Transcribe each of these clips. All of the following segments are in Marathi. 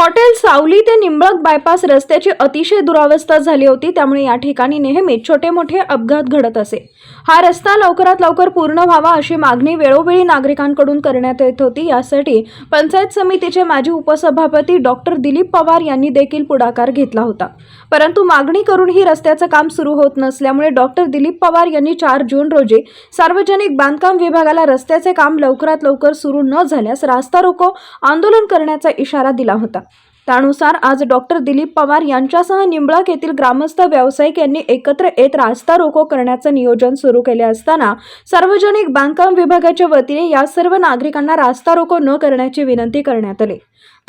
हॉटेल सावली ते निंबळक बायपास रस्त्याची अतिशय दुरावस्था झाली होती. त्यामुळे या ठिकाणी नेहमीच छोटे मोठे अपघात घडत असे. हा रस्ता लवकरात लवकर पूर्ण व्हावा अशी मागणी वेळोवेळी नागरिकांकडून करण्यात येत होती. यासाठी पंचायत समितीचे माजी उपसभापती डॉक्टर दिलीप पवार यांनी देखील पुढाकार घेतला होता. परंतु मागणी करूनही रस्त्याचं काम सुरू होत नसल्यामुळे डॉक्टर दिलीप पवार यांनी चार जून रोजी सार्वजनिक बांधकाम विभागाला रस्त्याचे काम लवकरात लवकर सुरू न झाल्यास रास्ता रोको आंदोलन करण्याचा इशारा दिला होता. त्यानुसार आज डॉक्टर दिलीप पवार यांच्यासह निंबळक येथील ग्रामस्थ व्यावसायिक यांनी एकत्र येत रास्ता रोको करण्याचं नियोजन सुरू केले असताना सार्वजनिक बांधकाम विभागाच्या वतीने या सर्व नागरिकांना रास्ता रोको न करण्याची विनंती करण्यात आली.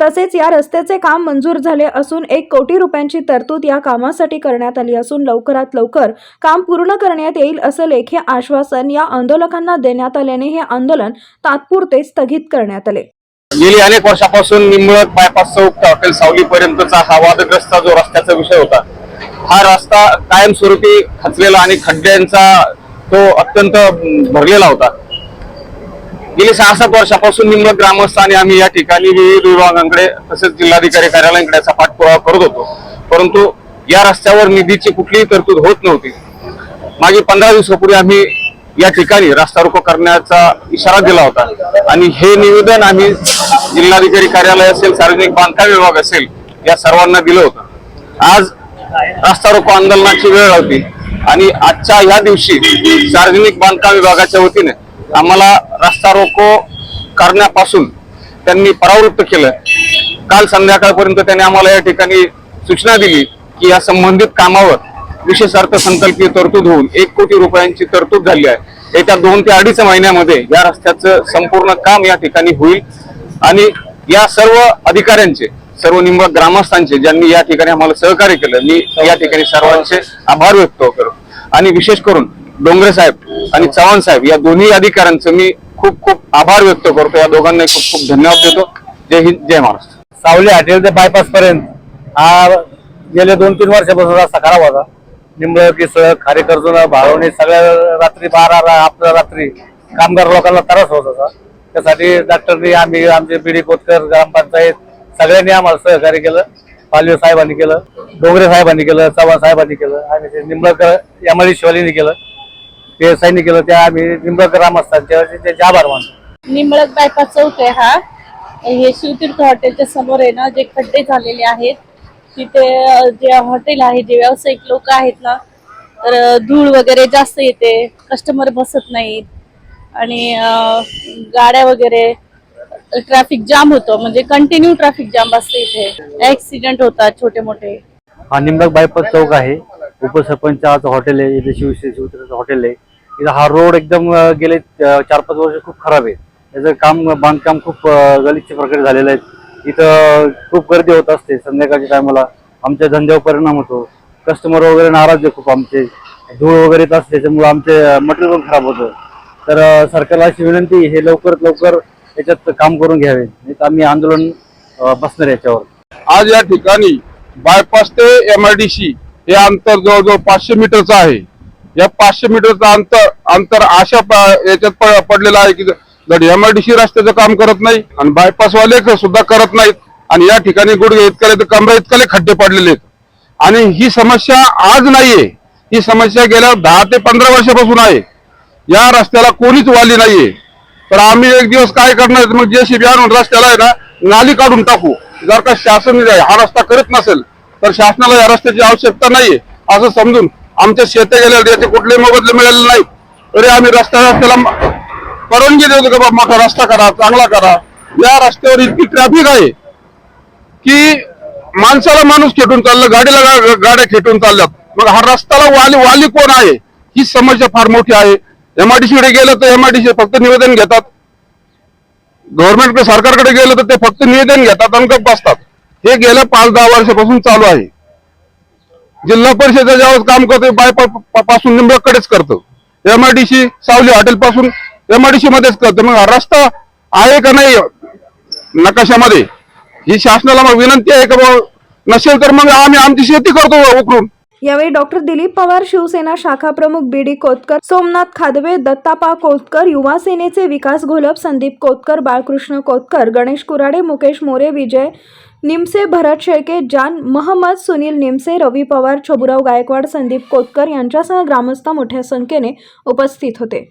तसेच या रस्त्याचे काम मंजूर झाले असून एक कोटी रुपयांची तरतूद या कामासाठी करण्यात आली असून लवकरात लवकर काम पूर्ण करण्यात येईल असं लेखी आश्वासन या आंदोलकांना देण्यात आल्याने हे आंदोलन तात्पुरते स्थगित करण्यात आले. गेली अनेक वर्षापासून निंबळक बायपास चौक ते हॉटेल सावलीपर्यंतचा हा वादग्रस्त जो रस्त्याचा विषय होता हा रस्ता कायमस्वरूपी खचलेला आणि खड्ड्यांचा तो अत्यंत भरलेला होता. गेली सहा सात वर्षापासून निंबळक ग्रामस्थ आणि आम्ही या ठिकाणी विविध विभागांकडे तसेच जिल्हाधिकारी कार्यालयाकडे याचा पाठपुरावा करत होतो. परंतु या रस्त्यावर निधीची कुठलीही तरतूद होत नव्हती. मागे पंधरा दिवसापूर्वी आम्ही या ठिकाणी रास्ता रोको करण्याचा इशारा दिला होता. आणि हे निवेदन आम्ही जिल्हाधिकारी कार्यालय असेल सार्वजनिक बांधकाम विभाग असेल या सर्वांना दिलं होतं. आज रास्ता रोको आंदोलनाची वेळ होती आणि आजच्या ह्या दिवशी सार्वजनिक बांधकाम विभागाच्या वतीने आम्हाला रास्ता रोको करण्यापासून त्यांनी परावृत्त केलं. काल संध्याकाळपर्यंत त्यांनी आम्हाला या ठिकाणी सूचना दिली की या संबंधित कामावर विशेष अर्थसंकल्पीय तरतूद होऊन एक कोटी रुपयांची तरतूद झाली आहे. येत्या दोन ते अडीच महिन्यामध्ये या रस्त्याचं संपूर्ण काम या ठिकाणी होईल. आणि या सर्व अधिकाऱ्यांचे सर्व निंब ग्रामस्थांचे ज्यांनी या ठिकाणी आम्हाला सहकार्य केलं मी या ठिकाणी सर्वांचे आभार व्यक्त करतो. आणि विशेष करून डोंगरे साहेब आणि चव्हाण साहेब या दोन्ही अधिकाऱ्यांचं मी खूप खूप आभार व्यक्त करतो. या दोघांना खूप खूप धन्यवाद देतो. जय हिंद जय महाराष्ट्र. सावली हॉटेल ते बायपास पर्यंत. हा गेले दोन तीन वर्षापासून रस्ता खराब होता. निंबळकी सह खारेकर्जून भाळवणी सगळ्या रात्री बारा आपल्या रात्री कामगार लोकांना त्रास होत होता. त्यासाठी डॉक्टरनी आम्ही आमचे बीडी कोतकर ग्रामपंचायत सगळ्यांनी आम्हाला सहकार्य केलं. पालवे साहेबांनी केलं डोंगरे साहेबांनी केलं चव्हाण साहेबांनी केलं आणि ते निंबळकर एमआयडी शिवालीने केलं. ते साईनी केलं त्या आम्ही निंबळकर ग्रामस्थांचे त्याचे आभार मानतो. निंबळक बायपास चौक आहे हा. हे शिवतीर्थ हॉटेलच्या समोर आहे ना जे खड्डे झालेले आहेत तिथे जे हॉटेल आहे जे व्यावसायिक लोक आहेत ना तर धूळ वगैरे जास्त येते कस्टमर बसत नाहीत आणि गाड्या वगैरे ट्रॅफिक जाम होतं म्हणजे कंटिन्यू ट्रॅफिक जाम असते इथे. ऍक्सिडेंट होतात छोटे मोठे हा निंबक बायपास चौक आहे. उपसरपंचाचं हॉटेल आहे इथे शिवसेना हॉटेल आहे. इथं हा रोड एकदम गेले चार पाच वर्ष खूप खराब आहे. याचं काम बांधकाम खूप गलिच्छ प्रकारे झालेलं आहे. इथं खूप गर्दी होत असते. संध्याकाळच्या टायमाला आमच्या धंद्यावर परिणाम होतो. कस्टमर वगैरे नाराज आहे खूप आमचे. धूळ वगैरे येत असते त्याच्यामुळे आमचे मटेरियल पण खराब होतं. तर सरकारला अशी विनंती हे लवकरात लवकर याच्यात काम करून घ्यावे. नाही तर आम्ही आंदोलन बसणार याच्यावर. आज या ठिकाणी बायपास ते एम आर डी सी हे अंतर जवळजवळ पाचशे मीटरचं आहे. या पाचशे मीटरचं अंतर अंतर अशा प- याच्यात प- पडलेलं आहे की जर एमआयडीसी रस्त्याचं काम करत नाही आणि बायपासवाले सुद्धा करत नाहीत आणि या ठिकाणी गुडघे इतकले तर कमरे इतकले खड्डे पडलेले आहेत. आणि ही समस्या आज नाहीये. ही समस्या गेल्या दहा ते पंधरा वर्षापासून आहे. या रस्त्याला कोणीच वाली नाहीये. तर आम्ही एक दिवस काय करणार? मग जेसीबी आणून रस्त्याला आहे ना नाली काढून टाकू. जर का शासन हा रस्ता करत नसेल तर शासनाला या रस्त्याची आवश्यकता नाहीये. असं समजून आमच्या शेते गेल्या याचे कुठलेही मोबदले मिळाले नाही तरी आम्ही रस्त्या रस्त्याला परवानगी देतो की बाबा मोठा रस्ता करा चांगला करा. या रस्त्यावर इतकी ट्रॅफिक आहे की माणसाला माणूस खेटून चाललं गाडीला गाड्या खेटून चालल्यात. मग हा रस्त्याला वाली वाली कोण आहे? ही समस्या फार मोठी आहे. एमआयडीसीकडे गेलं तर एमआयडीसी फक्त निवेदन घेतात. गव्हर्नमेंट सरकारकडे गेलं तर ते फक्त निवेदन घेतात आणि बसतात. हे गेल्या पाच दहा वर्षापासून चालू आहे. जिल्हा परिषद ज्यावेळेस काम करते बायपासून निंबळकडेच करतं. एमआयडीसी सावली हॉटेल पासून एमआयडीसी मध्येच करतो. मग रस्ता आहे का नाही नकाशामध्ये? ही शासनाला मग विनंती आहे का नसेल तर मग आम्ही आमची शेती करतो उकरून यावेळी डॉक्टर दिलीप पवार शिवसेना शाखा प्रमुख बी डी कोतकर सोमनाथ खादवे दत्तापा कोतकर युवा सेनेचे विकास घोलप संदीप कोतकर बाळकृष्ण कोतकर गणेश कुराडे मुकेश मोरे विजय निमसे भरत शेळके जान महम्मद सुनील निमसे रवी पवार छोबुराव गायकवाड संदीप कोतकर यांच्यासह ग्रामस्थ मोठ्या संख्येने उपस्थित होते.